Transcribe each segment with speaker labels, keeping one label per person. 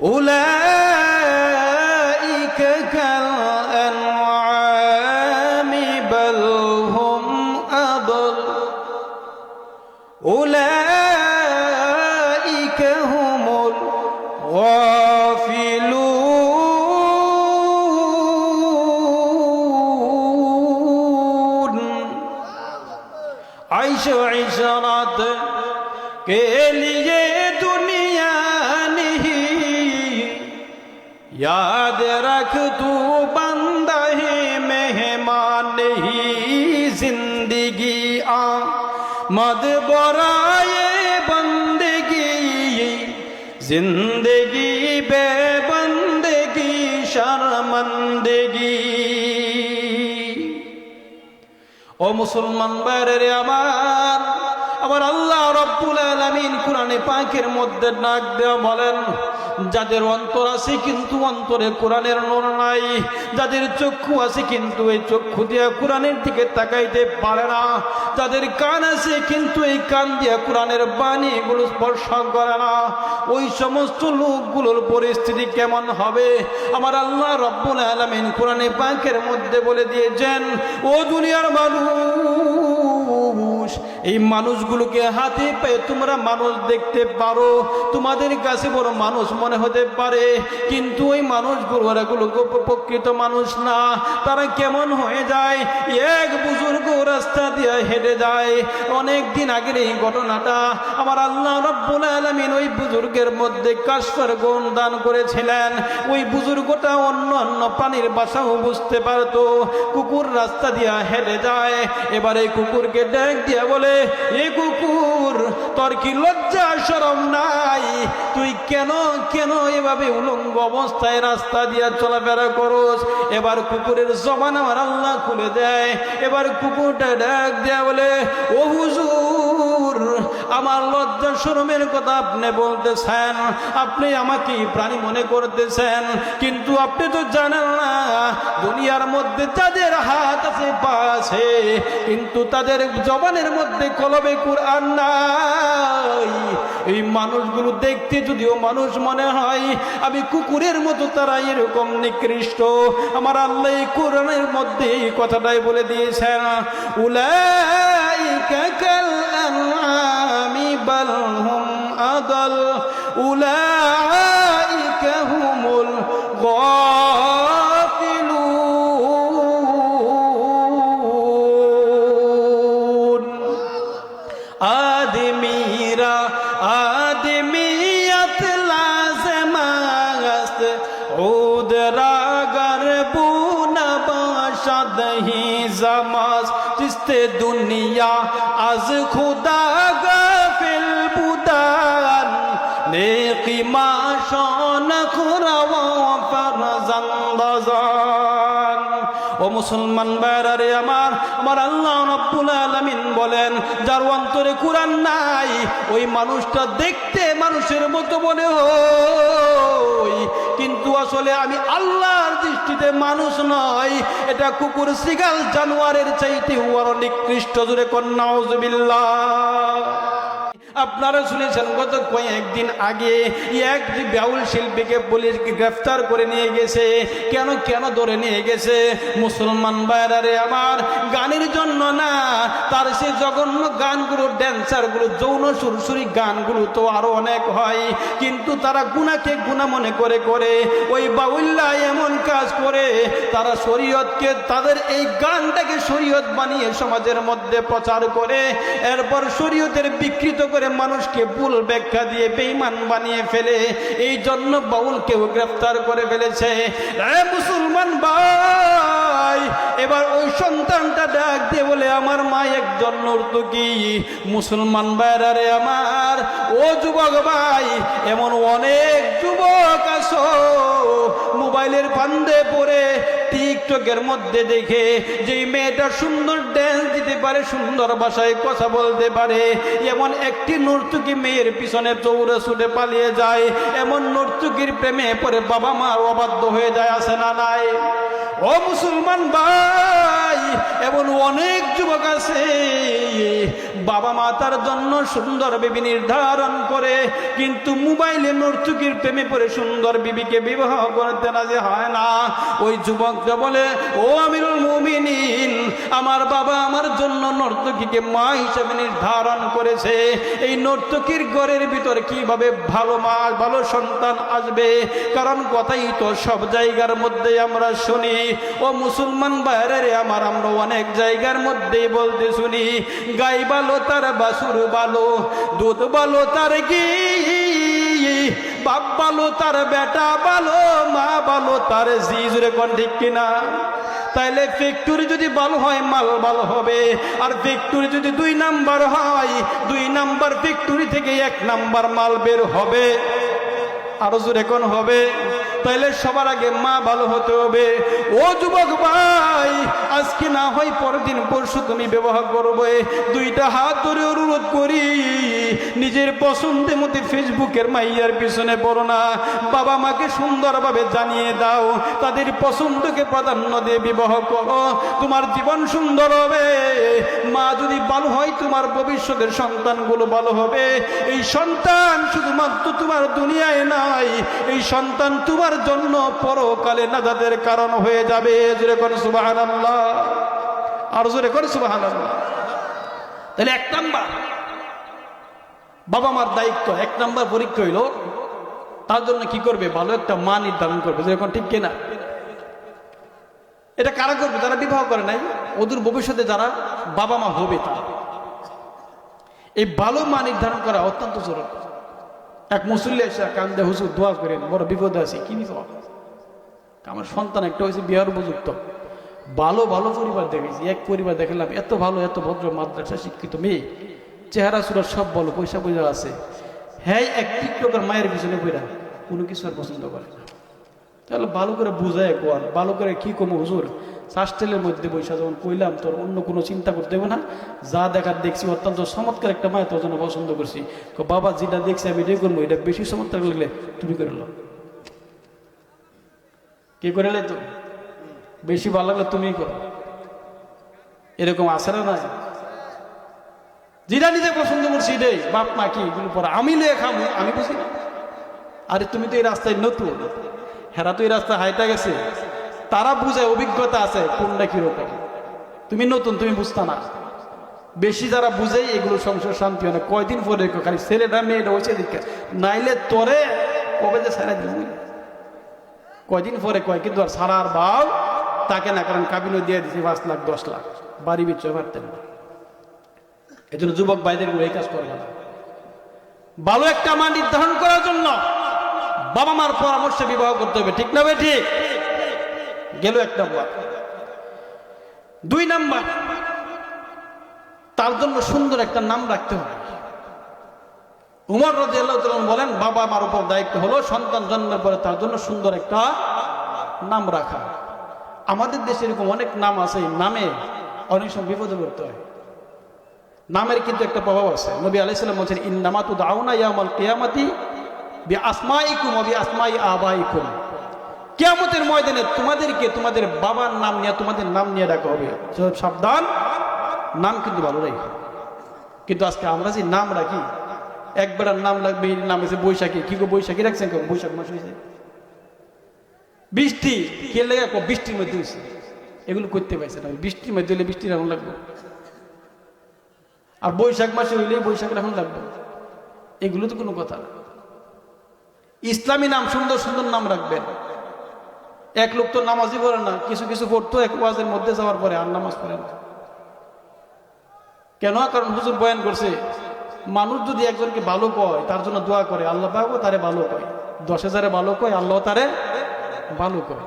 Speaker 1: أولئك كالأنعام জিন্দগি বেবন্দগি শর্মন্দগি ও মুসলমান বাইরে আমার আবার আল্লাহ রব্বুল আলমিন কোরআনে পাঁকের মধ্যে ডাক দেওয়া বলেন যাদের অন্তর আছে কিন্তু অন্তরে কোরআনের নূর নাই, যাদের চক্ষু আছে কিন্তু এই চক্ষু দিয়ে কোরআনের দিকে তাকাইতে পারে না, যাদের কান আছে কিন্তু এই কান দিয়ে কোরআনের বাণী এগুলো স্পর্শ করে না, ওই সমস্ত লোকগুলোর পরিস্থিতি কেমন হবে? আমার আল্লাহ রব্বুল আলামিন কোরআনে পাকের মধ্যে বলে দিয়েছেন, ও দুনিয়ার মানুষ এই মানুষগুলোকে হাতে পেয়ে তোমরা মানুষ দেখতে পারো। তোমাদের কাছে বড় মানুষ মনে হতে পারে, কিন্তু ওই মানুষগুলো ওরাগুলো প্রকৃত মানুষ না। তারা কেমন হয়ে যায়? এক বুজুর্গ রাস্তা দিয়ে হেঁটে যায়। অনেক দিন আগের এই ঘটনাটা আমার আল্লাহ রব্বুল আলমিন ওই বুজুর্গের মধ্যে কাশফার গুণ দান করেছিলেন। ওই বুজুর্গটা অন্য অন্য প্রাণীর বাসাও বুঝতে পারতো। কুকুর রাস্তা দিয়া হেঁটে যায়। এবার কুকুরকে ডেক দিয়া বলে এ কুকুর, তোর কি লজ্জা সরম নাই? তুই কেন কেন এভাবে উলঙ্গ অবস্থায় রাস্তা দিয়া চলাফেরা করস? এবার কুকুরের জমান আমার আল্লাহ খুলে দেয়। এবার কুকুরটা ডাক দেয়া বলে, ও হুজুর আমার লজ্জা শরমের কথা আপনি বলতেছেন। আপনি আমাকে প্রাণী মনে করতেছেন। কিন্তু আপনি তো জানেন না, দুনিয়ার মধ্যে যাদের হাত আছে, পা আছে, কিন্তু তাদের জবানের মধ্যে কলবে কোরআন নাই। এই মানুষগুলো দেখতে যদিও মানুষ মনে হয়, আমি কুকুরের মতো তারা এরকম নিকৃষ্ট। আমার আল্লাহ কোরআনের মধ্যে কথাটাই বলে দিয়েছেন, উলাইকা কাল আনআমি বাল হুম আদাল উলাইকা হুমুল গাফিলুন আদমিরা আদমিয়ত লাজমাগস্ত উদরা গরবুন বাশদহি জামাজ জিস্তে দুনিয়া আজ খুদা গাফিল বুদান নেকি মাশন খুরাওয়া ফরজন্দাজান ও মুসলমান বাইরে আমার আমার আল্লাহ রব্বুল আলামিন বলেন, যার অন্তরে কোরআন নাই, ওই মানুষটা দেখতে মানুষের মতো মনে হয়। কিন্তু আসলে আমি আল্লাহর দৃষ্টিতে মানুষ নয়, এটা কুকুর সিগাল জানোয়ারের চাইতে আরও নিকৃষ্ট। জুড়ে কন্যা আপনারা শুনেছেন, গত কয়েকদিন আগে এক বাউল শিল্পীকে পুলিশ গ্রেফতার করে নিয়ে গেছে, কেন কেন ধরে নিয়ে গেছে? মুসলমান বাইরারে আমার, গানের জন্য না, তার সে জঘন্য গানগুলো ড্যান্সারগুলো যৌন সুরসুরি গানগুলো তো আরও অনেক হয়, কিন্তু তারা গুণাকে গুণা মনে করে করে। ওই বাউল্লা এমন কাজ করে, তারা শরীয়তকে, তাদের এই গানটাকে শরীয়ত বানিয়ে সমাজের মধ্যে প্রচার করে, এরপর শরীয়তের বিকৃত করে মানুষকে ভুল ব্যাখ্যা দিয়ে বেইমান বানিয়ে ফেলে এই জন্য বাউলকেও গ্রেফতার করে ফেলেছে। মুসলমান ভাই, এবার ওই সন্তানটা ডাক দিয়ে বলে, আমার মা একজন নর্তকী, মুসলমান ভাইরারে আমার, ও যুবক ভাই, এমন অনেক যুবক আসো মোবাইলের ফান্দে পড়ে টিকটকের মধ্যে দেখে যে মেয়েটা সুন্দর ড্যান্স দিতে পারে, সুন্দর ভাষায় কথা বলতে পারে, এমন একটি নর্তকী মেয়ের পিছনে চৌড়ে ছুটে পালিয়ে যায়, এমন নর্তকীর প্রেমে পরে বাবা মা অবাধ্য হয়ে যায়, আসে না নাই। ও মুসলমান ভাই, এমন অনেক যুবক আছে বাবা মা তার জন্য সুন্দর বিবি নির্ধারণ করে, কিন্তু মোবাইলে নর্তুকির প্রেমে পড়ে সুন্দর বিবিকে বিবাহ করতে রাজি হয় না। ওই যুবকরা বলে, ও আমিরুল মুমিনিন, আমার বাবা আমার জন্য নর্তকীকে মা হিসেবে নির্ধারণ করেছে। এই নর্তকীর ঘরের ভিতর কীভাবে ভালো মা, ভালো সন্তান আসবে? কারণ কথাই তো সব জায়গার মধ্যে আমরা শুনি। ও মুসলমান বাইরে আমার আমরা অনেক জায়গার মধ্যেই বলতে শুনি গাই ভালো তার বাসুর ভালো দুধ ভালো তার কি বাপ ভালো তার বেটা ভালো মা ভালো তার জি জিজুরে কোন ঠিক কিনা? তাইলে ফ্যাক্টরি যদি ভালো হয়, মাল ভালো হবে। আর ফ্যাক্টরি যদি দুই নাম্বার হয়, দুই নাম্বার ফ্যাক্টরি থেকে এক নাম্বার মাল বের হবে। আরও জোরে কোন হবে? তাইলে সবার আগে মা ভালো হতে হবে। ও যুবক ভাই, আজকে না হয় পরের দিন পরশু তুমি ব্যবহার করবে। দুইটা হাত ধরে অনুরোধ করি, নিজের পছন্দের মধ্যে ফেসবুকের মাইয়ার পিছনে পড়ো না। বাবা মাকে সুন্দরভাবে জানিয়ে দাও, তাদের পছন্দকে প্রাধান্য দিয়ে বিবাহ করো। তোমার জীবন সুন্দর হবে। মা যদি ভালো হয়, তোমার ভবিষ্যতের সন্তানগুলো ভালো হবে। এই সন্তান শুধুমাত্র তোমার দুনিয়ায় নাই, এই সন্তান তোমার জন্য পরকালে নাজাদের কারণ হয়ে যাবে। জোরে করে সুবাহান আল্লাহ আর জোরে করে সুবাহান আল্লাহ তাহলে এক নাম্বার, বাবা মার দায়িত্ব এক নাম্বার পরীক্ষা হইল, তার জন্য কি করবে? ভালো একটা মা নির্ধারণ করবে। যেরকম ঠিক কিনা? এটা কারা করবে? যারা বিবাহ করে নাই ওদের ভবিষ্যতে যারা বাবা মা হবে তারা। এই ভালো মা নির্ধারণ করা অত্যন্ত জরুরি। এক মুসল্লি এসে কান্দে হুসুর দোয়া করেন, বড় বিপদে আছে, কি বিপদ আমার সন্তান একটা হয়েছে বিহার উপযুক্ত। ভালো ভালো পরিবার দেখেছি, এক পরিবার দেখলাম, এত ভালো, এত ভদ্র মাদ্রাসা শিক্ষিত মেয়ে, চেহারা, সুরা সব বলো পয়সা পয়সা আছে। হ্যাঁ এক টিকটকের মায়ের পিছনে বইরা কোনো কিছু আর পছন্দ করে না। তাহলে ভালো করে বুঝায় কোয়ার ভালো করে কি কমো, হুজুর? শাস্টেলের মধ্যে বৈশা যখন কইলাম, তোর অন্য কোনো চিন্তা করতে হবে না। যা দেখার দেখছি, অত্যন্ত চমৎকার একটা মায়ের তোর জন্য পছন্দ করছি। কো বাবা, যেটা দেখছি আমি এটাই করব, এটা বেশি চমৎকার লাগলে তুমি করে লো কে করে তো? বেশি ভালো লাগলে তুমিই করো। এরকম আছে না নাই? যেটা নিজে পছন্দ করছি এটাই, বাপ মা কি এগুলো পরে আমি লিয়ে খাব আমি বুঝি আরে তুমি তো এই রাস্তায় নতুন। হেরা তো এই রাস্তায় হাইটা গেছে। তারা বুঝে অভিজ্ঞতা আছে, কোনটা কীরকম? তুমি নতুন, তুমি বুঝতা না। বেশি যারা বুঝে এগুলো সংসার শান্তি হয় না। কয়দিন পরে খালি ছেলেটা, মেয়েটা হয়েছে দিকে নাইলে তোরে কবে যে সারা দিন কয়দিন পরে কয়, কিন্তু আর সারার ভাব তাকে না, কারণ কাবিনও দিয়ে দিছি পাঁচ লাখ, দশ লাখ। বাড়ি বিচ্ছে পারতেন না। এই জন্য যুবক ভাইদের এই কাজ করে না। ভালো একটা মা নির্ধারণ করার জন্য বাবা মার পরামর্শে বিবাহ করতে হবে। ঠিক না ভাই, ঠিক? গেল এক নম্বর দুই নাম্বার, তার জন্য সুন্দর একটা নাম রাখতে হবে। উমর রাজি আল্লাহ বলেন, বাবা মার উপর দায়িত্ব হলো সন্তান জন্মের পরে তার জন্য সুন্দর একটা নাম রাখা। আমাদের দেশে এরকম অনেক নাম আছে নামে অনেক সময় বিপদে পড়তে হয়। নামের কিন্তু একটা প্রভাব আছে। নবী আলাইসাল্লাম বলছেন ইন্নামাতু দাউনা ইয়ামাল কিয়ামাতি বি আসমাইকুম বি আসমাই আবাইকুম কিয়ামতের ময়দানে তোমাদেরকে তোমাদের বাবার নাম নিয়ে, তোমাদের নাম নিয়ে ডাকা হবে। সাবধান। নাম কিন্তু ভালো রাখি কিন্তু আজকে আমরা যে নাম রাখি, একবার নাম লাগবে নাম এসে বৈশাখী। কি গো বৈশাখী রাখছেন কেউ? বৈশাখ মাস হয়েছে। বৃষ্টি লেগে বৃষ্টির মধ্যে হয়েছে। এগুলো করতে পারছে না। বৃষ্টির মধ্যে হলে বৃষ্টির এখন লাগবে। আর বৈশাখ মাসে হইলে বৈশাখের এখন লাগবে। এগুলো তো কোনো কথা না। ইসলামী নাম, সুন্দর সুন্দর নাম রাখবেন। এক লোক তো নামাজই পড়ে না, কিছু কিছু পড়তো এক ওয়াজের মধ্যে যাওয়ার পরে আর নামাজ পড়ে না। কেন? কারণ হুজুর বয়ান করছে, মানুষ যদি একজনকে ভালো কয়, তার জন্য দোয়া করে, আল্লাহ পাবো তারে ভালো কয়। দশ হাজারে ভালো কয়, আল্লাহ তারে ভালো কয়।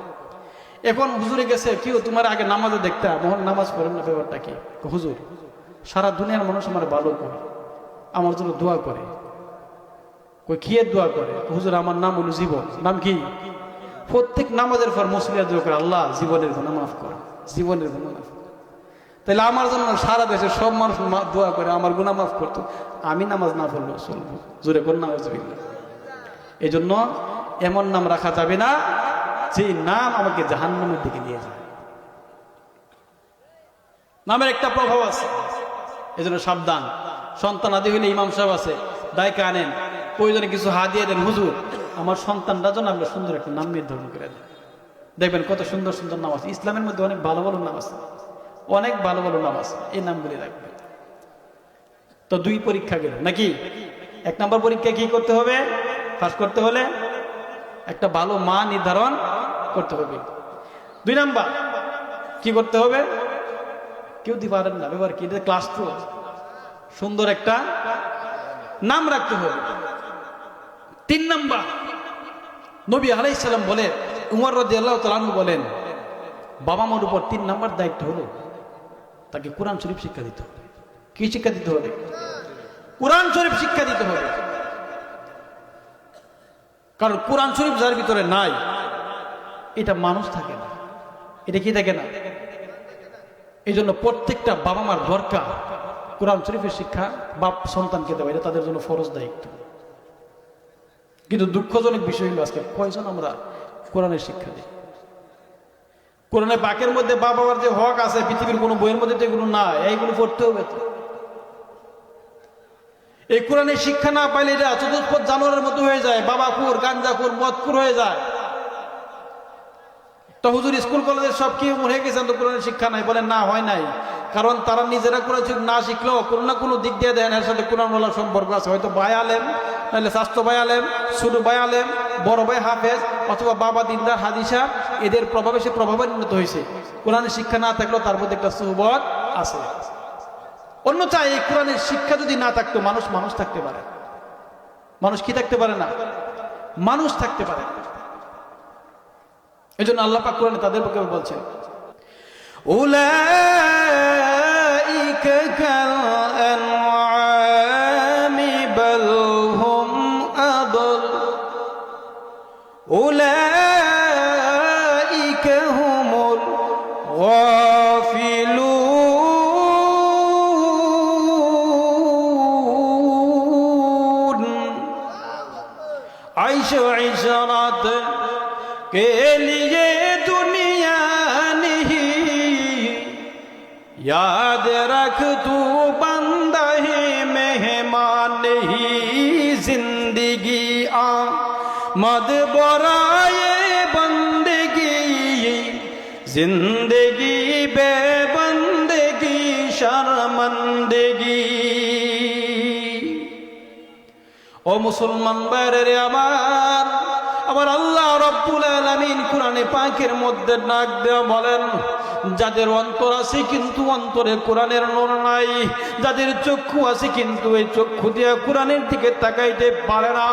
Speaker 1: এখন হুজুরে গেছে কেউ তোমার আগে নামাজে দেখতে মোহন নামাজ পড়েন না, ব্যাপারটা কি? হুজুর, সারা দুনিয়ার মানুষ আমার ভালো করে আমার জন্য দোয়া করে। কই কি দোয়া করে? হুজুর, আমার নাম হলো জীবন। নাম কি? প্রত্যেক নামাজের পর মুসলিয়া দোয়া করে, আল্লাহ, জীবনের গুণা মাফ কর, জীবনের গুণা মাফ কর। তাহলে আমার জন্য সারা দেশের সব মানুষ দোয়া করে, আমার গুণা মাফ করতো। আমি নামাজ না পড়ল চলবো। জোরে কোন নামাজ এই জন্য এমন নাম রাখা যাবে না, যে নাম আমাকে জাহান্নামের দিকে নিয়ে যায়। নামের একটা প্রভাব আছে। এই জন্য সাবধান। সন্তান আদি হইলে ইমাম সাহেব আছে দায়কে আনেন প্রয়োজনে কিছু হাদিয়ে দেন, হুজুর আমার সন্তানটা যেন আমরা সুন্দর একটা নাম নির্ধারণ করে দেন দেখবেন কত সুন্দর সুন্দর নাম আছে। ইসলামের মধ্যে অনেক ভালো ভালো নাম আছে। অনেক ভালো ভালো নাম আছে। এই নামগুলি রাখবেন। তো দুই পরীক্ষা গেল। নাকি? এক নম্বর পরীক্ষা কি করতে হবে? পাস করতে হলে একটা ভালো মা নির্ধারণ করতে হবে। দুই নাম্বার, কি করতে হবে? কেউ দিতে পারেন না। ব্যাপার কি? ক্লাস টু সুন্দর একটা নাম রাখতে হবে। তিন নাম্বার নবী আলাইসাল্লাম বলেন, উমর রাজি আল্লাহ তালু বলেন, বাবা মার উপর তিন নম্বর দায়িত্ব হলো তাকে কোরআন শরীফ শিক্ষা দিতে হবে। কি শিক্ষা দিতে হবে? কোরআন শরীফ শিক্ষা দিতে হবে। কারণ কোরআন শরীফ যার ভিতরে নাই, এটা মানুষ থাকে না। এটা কি থাকে না? এই জন্য প্রত্যেকটা বাবা মার দরকার কোরআন শরীফের শিক্ষা বাপ সন্তানকে দেওয়া, এটা তাদের জন্য ফরজ দায়িত্ব। কিন্তু দুঃখজনক বিষয় হলো আজকে কয়জন আমরা কোরআনের শিক্ষা দিই? কোরআনের বাকের মধ্যে বাবা বাবার যে হক আছে, পৃথিবীর কোনো বইয়ের মধ্যে তো এগুলো না এইগুলো পড়তে হবে তো। এই কোরআনের শিক্ষা না পাইলে এটা চতুষ্পদ জানোয়ারের মতো হয়ে যায় বাবাকুর মদ মদকুর হয়ে যায়। তো হুজুর, স্কুল, কলেজের সব কি হয়ে গেছেন? তো কোরআনের শিক্ষা নাই। বলেন, না, হয় নাই। কারণ তারা নিজেরা কোরআন না শিখলেও কোনো না কোনো দিক দিয়ে দেন এর সাথে কোরআন বলার সম্পর্ক আছে। হয়তো ভাই আলেম, নাহলে স্বাস্থ্য ভাই আলেম, ছোট ভাই আলেম, বড় ভাই হাফেজ, অথবা বাবা, দিনদার, হাদিসা, এদের প্রভাবে সে প্রভাবান্বিত হয়েছে। কোরআনের শিক্ষা না থাকলেও তার মধ্যে একটা সুবত আছে। অন্যথায় এই কোরআনের শিক্ষা যদি না থাকতো, মানুষ মানুষ থাকতে পারে। মানুষ কি থাকতে পারে না? মানুষ থাকতে পারে। এই জন্য আল্লাহ পাক কোরআনে তাদের পক্ষে বলছেন أولئك كالأنعام بل هم أضل أولئك هم الغافلون عيش عشرة के लिए दुनिया नहीं याद रख तू बंदा है मेहमान नहीं जिंदगी आ मद बोराए बंदगी जिंदगी बेबंदगी शर्मंदगी ও মুসলমান বাইরে আমার আমার আল্লাহ রব্বুল আলামিন কোরআনে পাকের মধ্যে ডাক দেওয়া বলেন, যাদের অন্তর আছে কিন্তু অন্তরে কোরআনের নূর নাই, যাদের চক্ষু আছে কিন্তু এই চক্ষু দিয়ে কোরআনের দিকে তাকাইতে পারে না,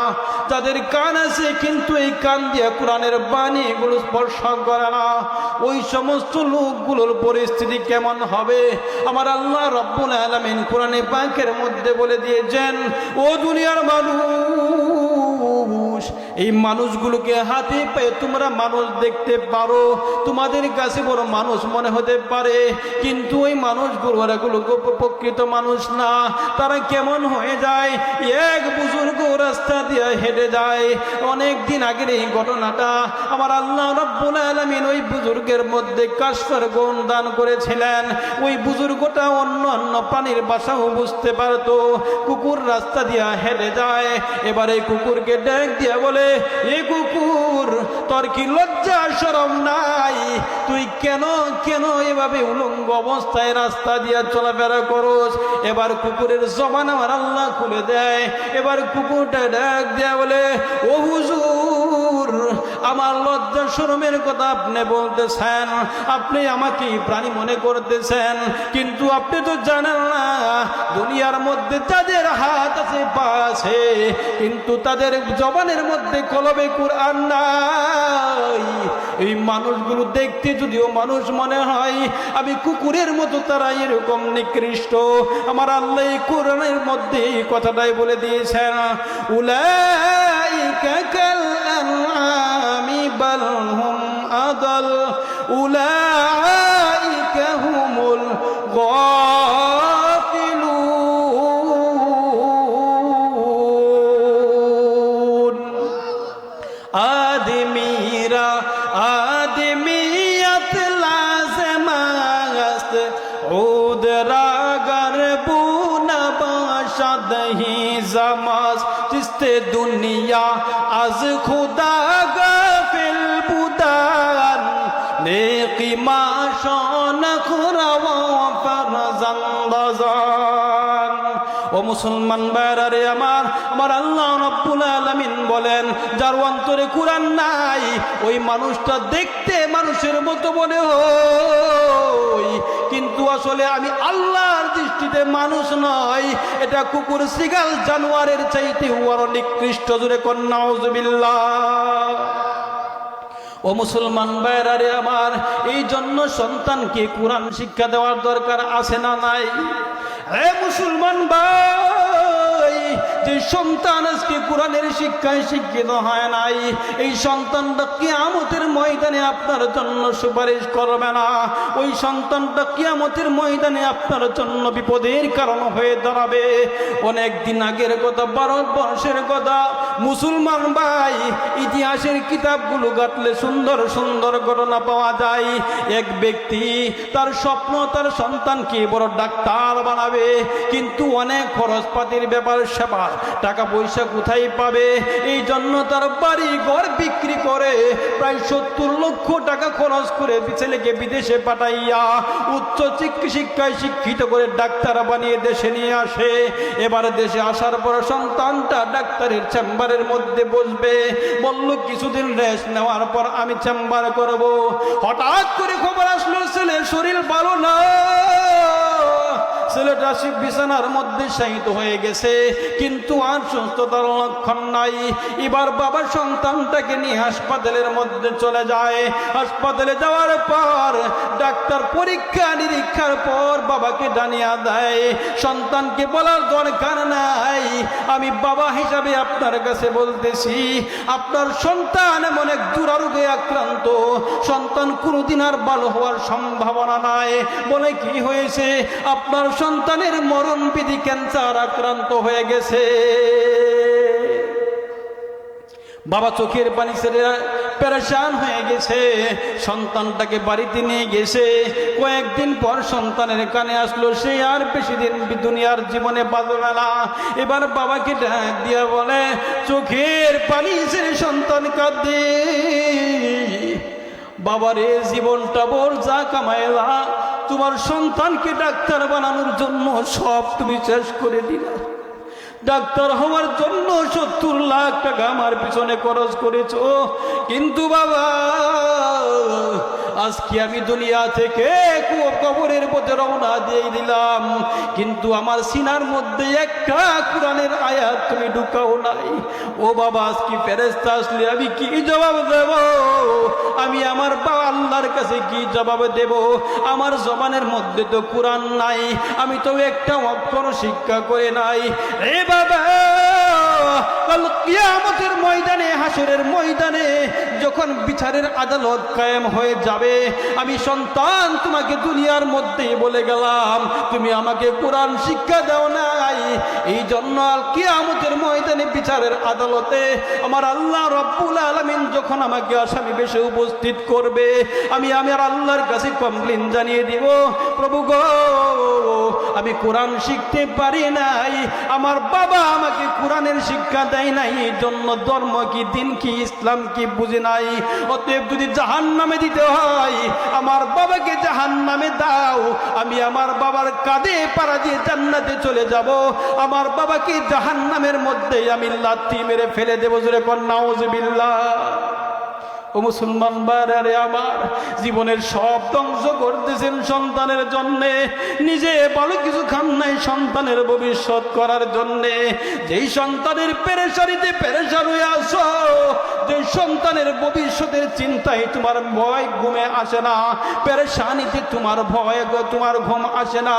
Speaker 1: যাদের কান আছে কিন্তু এই কান দিয়ে কোরআনের বাণী এগুলো স্পর্শ করে না, ওই সমস্ত লোকগুলোর পরিস্থিতি কেমন হবে? আমার আল্লাহ রব্বুল আলামিন কোরআনে পাকের মধ্যে বলে দিয়েছেন, ও দুনিয়ার মানুষ এই মানুষগুলোকে হাতে পেয়ে তোমরা মানুষ দেখতে পারো। তোমাদের কাছে বড় মানুষ মনে হতে পারে, কিন্তু ওই মানুষগুলো ওরাগুলো প্রকৃত মানুষ না। তারা কেমন হয়ে যায়? এক বুজুর্গ রাস্তা দিয়ে হেঁটে যায়। অনেক দিন আগের এই ঘটনাটা আমার আল্লাহ রব্বুল আলমিন ওই বুজুর্গের মধ্যে কাশফার গুণ দান করেছিলেন। ওই বুজুর্গটা অন্য অন্য প্রাণীর বাসাও বুঝতে পারতো। কুকুর রাস্তা দিয়া হেঁটে যায়। এবার কুকুরকে ডেক দিয়া বলে এ কুকুর, তোর কি লজ্জা সরম নাই? তুই কেন কেন এভাবে উলঙ্গ অবস্থায় রাস্তা দিয়ে চলাফেরা করস? এবার কুকুরের জবান আমার আল্লাহ খুলে দেয়। এবার কুকুরটা ডাক দেয়া বলে, ও হুজুর আমার লজ্জা শরমের কথা আপনি বলতেছেন। আপনি আমাকে প্রাণী মনে করতেছেন। কিন্তু আপনি তো জানেন না, দুনিয়ার মধ্যে যাদের হাত আছে, পা আছে, কিন্তু তাদের জবানের মধ্যে কলবে কোরআন নাই। এই মানুষগুলো দেখতে যদিও মানুষ মনে হয়, আমি কুকুরের মতো তারা এরকম নিকৃষ্ট। আমার আল্লাহ কোরআনের মধ্যে কথাটাই বলে দিয়েছেন, উলাইকা মুসলমান বাইরারে আমার আমার আল্লাহ রব্বুল আলামিন বলেন, যার অন্তরে কোরআন নাই, ওই মানুষটা দেখতে মানুষের মতো মনে হয়। কিন্তু আসলে আমি আল্লাহর দৃষ্টিতে মানুষ নয়, এটা কুকুর সিগাল জানোয়ারের চাইতে ওর নিকৃষ্ট জুড়ে কন্যা ও মুসলমান বাইরারে আমার এই জন্য সন্তানকে কোরআন শিক্ষা দেওয়ার দরকার আছে না নাই? মুসলমান ভাই যে সন্তান আজকে কোরআনের শিক্ষায় শিক্ষিত হয় নাই, এই সন্তানটা কিয়ামতের ময়দানে আপনার জন্য সুপারিশ করবে না। ওই সন্তানটা কিয়ামতের ময়দানে আপনার জন্য বিপদের কারণ হয়ে দাঁড়াবে। অনেক দিন আগের কথা ভারতবর্ষের কথা, মুসলমান ভাই, ইতিহাসের কিতাবগুলো গাটলে সুন্দর সুন্দর ঘটনা পাওয়া যায়। এক ব্যক্তি তার স্বপ্ন, তার সন্তানকে বড় ডাক্তার বানাবে, কিন্তু অনেক খরচপাতির ব্যাপার সেবা টাকা পয়সা কোথায় পাবে? এই জন্য তার বাড়ি ঘর বিক্রি করে প্রায় সত্তর লক্ষ টাকা খরচ করে ছেলেকে বিদেশে পাঠাইয়া উচ্চ শিক- শিক্ষায় শিক্ষিত করে ডাক্তার বানিয়ে দেশে নিয়ে আসে। এবার দেশে আসার পর সন্তানটা ডাক্তারের চেম্বারের মধ্যে বসবে। বলল, কিছুদিন রেস্ট নেওয়ার পর আমি চেম্বার করব। হঠাৎ করে খবর আসলো ছেলে শরীর ভালো না। ছেলেটা শিব বিছানার মধ্যে শায়িত হয়ে গেছে, কিন্তু আর সুস্থতার লক্ষণ নাই। এবার বাবা সন্তানটাকে নিয়ে হাসপাতালের মধ্যে চলে যায়। হাসপাতালে যাওয়ার পর, ডাক্তার পরীক্ষা নিরীক্ষার পর বাবাকে ডানিয়া দেয়। সন্তানকে বলার দরকার নাই। আমি বাবা হিসাবে আপনার কাছে বলতেছি, আপনার সন্তান এমন এক দুরারোগে আক্রান্ত। সন্তান কোনোদিন আর ভালো হওয়ার সম্ভাবনা নাই। বলে কি হয়েছে? আপনার সন্তানের মরণ বিধি ক্যান্সার আক্রান্ত হয়ে গেছে। বাবা চোখের পানি ছেড়ে পেরেশান হয়ে গেছে, সন্তানটাকে বাড়িতে নিয়ে গেছে। কয়েকদিন পর সন্তানের কানে আসলো, সে আর বেশি দিন দুনিয়ার জীবনে বাঁচবে এবার বাবাকে ডাক দিয়া বলে, চোখের পানি ছেড়ে সন্তান কাঁদে। বাবারে, জীবনটা বল যা কামাইলা তোমার সন্তানকে ডাক্তার বানানোর জন্য সব তুমি শেষ করে দিলা। ডাক্তার হওয়ার জন্য সত্তর লাখ টাকা আমার পিছনে খরচ করেছ। কিন্তু বাবা আজকে আমি দুনিয়া থেকে কবরের পথে রওনা দিয়ে দিলাম। কিন্তু আমার সিনার মধ্যে একটা কোরআনের আয়াত তুমি ঢুকাও নাই। ও বাবা, আজকে ফেরেস্তা আসলে আমি কি জবাব দেব? আমি আমার বাবা আল্লাহর কাছে কি জবাব দেব? আমার জবানের মধ্যে তো কোরআন নাই, আমি তো একটা অক্ষর শিক্ষা করে নাই। এ বাবা, কাল কিয়ামতের ময়দানে, হাসরের ময়দানে যখন বিচারের আদালত কায়েম হয়ে যাবে, আমি সন্তান তোমাকে দুনিয়ার মধ্যে বলে গেলাম, তুমি আমাকে কোরআন শিক্ষা দাও নাই। এই জন্য আল কিয়ামতের ময়দানে বিচারের আদালতে আমার আল্লাহ রব্বুল আলমিন যখন আমাকে আসামি বেশি উপস্থিত করবে, আমি আমার আল্লাহর কাছে কমপ্লেন জানিয়ে দিব, প্রভু গো, আমি কোরআন শিখতে পারি নাই, আমার বাবা আমাকে কোরআনের শিক্ষা দেয় নাই জন্য ধর্ম কি, দিন কি, ইসলাম কি, বুঝে নাই। অতএব যদি জাহান নামে দিতে হয়, আমার বাবাকে জাহান নামে দাও। আমি আমার বাবার কাঁধে পাড়া দিয়ে জান্নাতে চলে যাব। আমার বাবাকে জাহান নামের মধ্যে আমি লাথি মেরে ফেলে দেবো, জোরে কন্যাউজবিল্লা ও মুসলমান বারে আমার, জীবনের সব ধ্বংস করতেছেন সন্তানের জন্যে। নিজে ভালো কিছু খান নাই সন্তানের ভবিষ্যৎ করার জন্যে। যেই সন্তানের পেরেশানিতে পেরেশান হয়ে আসো যে সন্তানের ভবিষ্যতের চিন্তায় তোমার ভয় ঘুমে আসে না, পেরেশানিতে তোমার ভয় তোমার ঘুম আসে না,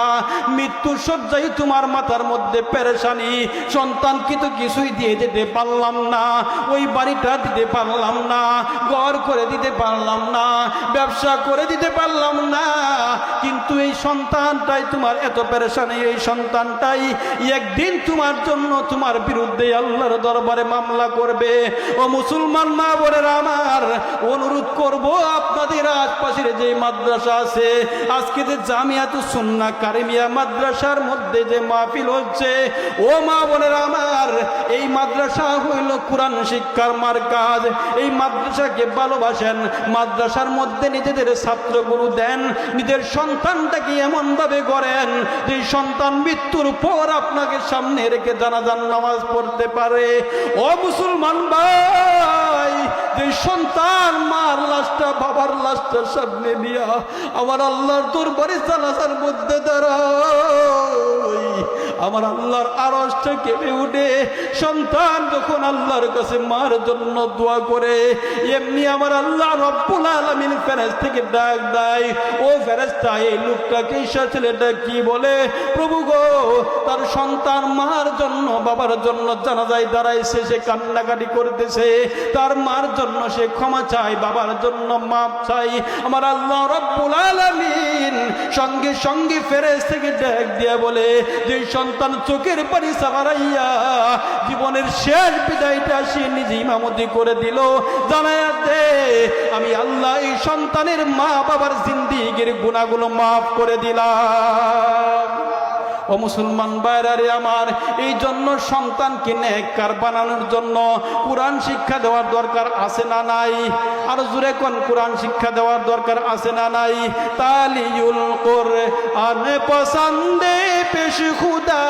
Speaker 1: মৃত্যু সজ্জাই তোমার মাথার মধ্যে পেরেশানি সন্তানকে তো কিছুই দিয়ে যেতে পারলাম না, ওই বাড়িটা দিতে পারলাম না, ঘর করে দিতে পারলাম না, ব্যবসা করে দিতে পারলাম না, কিন্তু এই সন্তানটাই তোমার এত পেরেশানি, এই সন্তানটাই একদিন তোমার জন্য তোমার বিরুদ্ধে আল্লাহর দরবারে মামলা করবে। ও মুসলমান মা বলে আমার অনুরোধ করব আপনাদের আশপাশের যে মাদ্রাসা আছে, আজকে যে জামিয়াতু সুন্না কারিমিয়া মাদ্রাসার মধ্যে যে মাহফিল হচ্ছে, ও মা বোনেরা আমার, এই মাদ্রাসা হইল কোরআন শিক্ষার মার্কাজ। এই মাদ্রাসাকে ভালোবাসেন, মাদ্রাসার মধ্যে নিজেদের ছাত্রগুরু দেন, নিজের সন্তানটাকে এমন ভাবে করেন যে সন্তান মৃত্যুর পর আপনাকে সামনে রেখে জানাজান নামাজ পড়তে পারে। ও মুসলমান ভাই! যে সন্তান মার লাশটা বাবার লাশটা সামনে নিয়া আমার আল্লাহর দরবারে জানাজার মধ্যে দাঁড়ায়। আমার আল্লাহর আরসটা কেঁপে উঠে সন্তান যখন আল্লাহর কাছে মার জন্য দোয়া করে, এমনি আমার আল্লাহ রব্বুল আলমিন ফেরেস থেকে ডাক দেয়, ও ফেরেস্তা এই লোকটাকে ঈশা ছেলেটা কি বলে? প্রভু গো, তার সন্তান মার জন্য, বাবার জন্য জানা যায় দাঁড়াইছে, সে কান্নাকাটি করতেছে, তার মার জন্য সে ক্ষমা চায়, বাবার জন্য মাপ চাই আমার আল্লাহ রব্বুল আলমিন সঙ্গে সঙ্গে ফেরেস থেকে ডাক দিয়া বলে যে সন্তান চোখের পানি সামারাইয়া জীবনের শেষ বিদায়টা সে নিজে ইমামতি করে দিল। জানায়া দে, আমি আল্লাহ এই সন্তানের মা বাবার জিন্দিগির গুণাগুলো মাফ করে দিলাম। ও মুসলমান বাইরারে আমার, এই জন্য সন্তানকে নেককার বানানোর জন্য কোরআন শিক্ষা দেওয়ার দরকার আছে না নাই? আর জুড়ে কোন কোরআন শিক্ষা দেওয়ার দরকার আছে না নাই? তালিউল কোর আনে পছন্দে পেশ খুদা,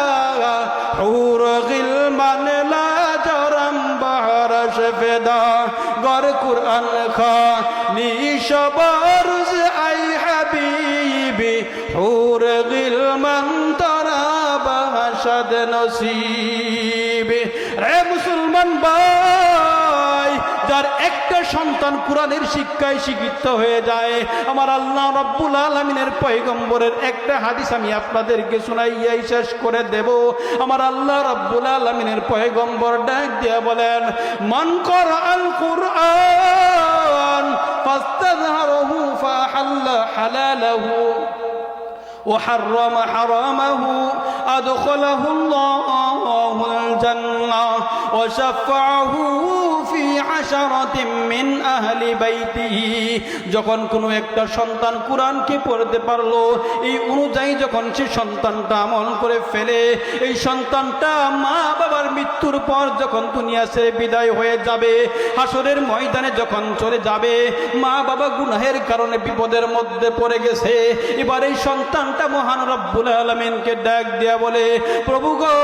Speaker 1: হুর গিলমান লা জরম বাহার শফেদা গর কুরআন খা আই হাবিবি। হুর গিলমান তারা বাহাসাদ নসিবে। ভাই যার একটা সন্তান কোরআনের শিক্ষায় শিক্ষিত হয়ে যায় আমার আল্লাহ রব্বুল আলমিনের পয়গম্বরের একটা হাদিস আমি আপনাদেরকে শোনাইয়াই শেষ করে দেব আমার আল্লাহ রব্বুল আলমিনের পয়গম্বর ডাক দিয়ে বলেন মন কর আল কুরআন ফাস্তাযহারহু ফাহাল্লা হালালাহু وحرم حرامه أدخله الله الجنة যখন কোনো একটা সন্তান কোরআনকে পড়তে পারল, এই অনুযায়ী যখন সে সন্তানটা আমল করে ফেলে, এই সন্তানটা মা বাবার মৃত্যুর পর যখন দুনিয়া সে বিদায় হয়ে যাবে, হাসরের ময়দানে যখন চলে যাবে মা বাবা গুনাহের কারণে বিপদের মধ্যে পড়ে গেছে। এবার এই সন্তানটা মহান রব্বুল আলমিনকে ডাক দেয়া বলে, প্রভু গো,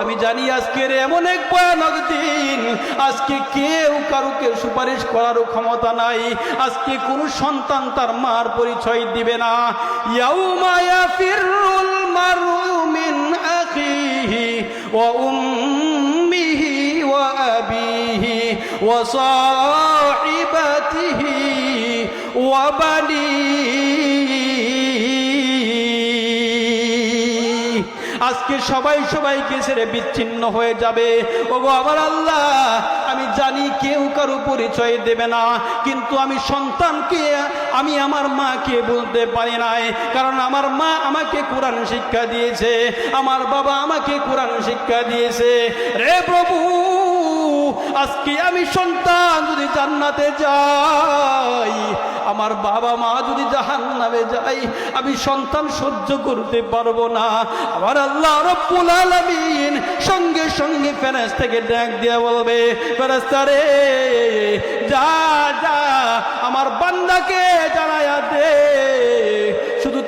Speaker 1: আমি জানি আজকের এমন এক বয়ান দিন। আজকে কেউ কারুকে সুপারিশ করারও ক্ষমতা নাই। আজকে কোন সন্তান তার মার পরিচয় দিবে না। ওয়া সাহিবাতিহি ওয়া বানিহি। আজকে সবাই সবাইকে ছেড়ে বিচ্ছিন্ন হয়ে যাবে। ওগো, আমার আল্লাহ, আমি জানি কেউ কারও পরিচয় দেবে না, কিন্তু আমি সন্তানকে, আমি আমার মাকে বলতে পারি নাই, কারণ আমার মা আমাকে কোরআন শিক্ষা দিয়েছে, আমার বাবা আমাকে কোরআন শিক্ষা দিয়েছে। রে প্রভু, আজকে আমি সন্তান যদি জান্নাতে যাই আমার বাবা মা যদি জাহান নামে যাই আমি সন্তান সহ্য করতে পারব না। আমার আল্লাহ সঙ্গে সঙ্গে ফেরাজ থেকে ডাক দিয়ে বলবে ফেরাস্তারে যা যা, আমার বান্দাকে জানায়া দে।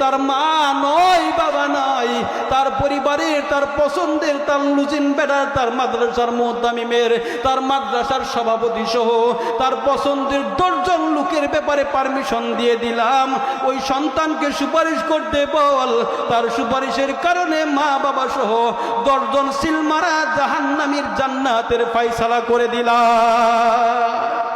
Speaker 1: তার মা নয়, বাবা নয় তার পরিবারের, তার পছন্দের, তার লুচিন বেড়ার তার মাদ্রাসার মোহতামিমের তার মাদ্রাসার সভাপতি সহ তার পছন্দের দশজন লোকের ব্যাপারে পারমিশন দিয়ে দিলাম। ওই সন্তানকে সুপারিশ করতে বল। তার সুপারিশের কারণে মা, বাবা সহ দশজন সিলমারা জাহান্নামীর জান্নাতের ফাইসালা করে দিলাম।